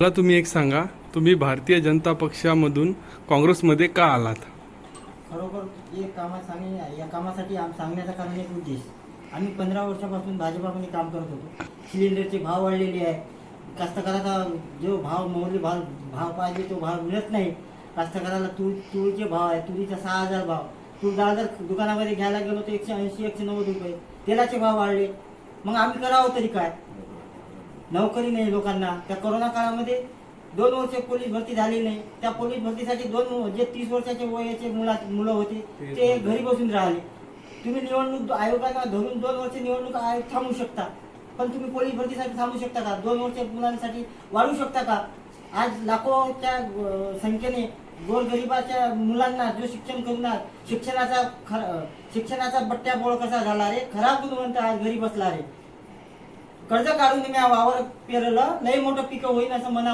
मला तुम्ही एक सांगा तुम्ही भारतीय जनता पक्षामधून काँग्रेसमध्ये का आलात? खरोखर एक कामा सांगणे या कामासाठी आम सांगण्याचा कारण एक उद्देश. आम्ही पंधरा वर्षापासून भाजपामध्ये काम करत होतो. सिलेंडरचे भाव वाढलेले आहे कास्तकाराचा जो भाव मौल्य भाव भाव पाहिजे तो भाव मिळत नाही. कास्तकाराला तूर तुळीचे भाव आहे तुरीचा सहा हजार भाव. तूर दहा हजार दुकानामध्ये घ्यायला गेलो तर एकशे ऐंशी एकशे नव्वद रुपये. तेलाचे भाव वाढले. मग आम्ही करावं तरी काय? नोकरी नाही लोकांना. त्या कोरोना काळामध्ये दोन वर्ष पोलीस भरती झाली नाही. त्या पोलीस भरतीसाठी दोन जे तीस वर्षाचे वयाचे मुला मुलं होते ते घरी बसून राहिले. तुम्ही निवडणूक आयोगाला धरून दोन वर्ष निवडणूक आयोग थांबू शकता. पण तुम्ही पोलीस भरतीसाठी थांबू शकता का? दोन वर्ष मुलांसाठी वाढू शकता का? आज लाखोच्या संख्येने गोरगरिबाच्या मुलांना जो शिक्षण करणार शिक्षणाचा खर- शिक्षणाचा बट्ट्या बोळ कसा झाला रे? खराब गुणवंत आज घरी बसला रे. कर्ज काढून मी वावर पेरलं लय मोठं पिकं होईल असं मना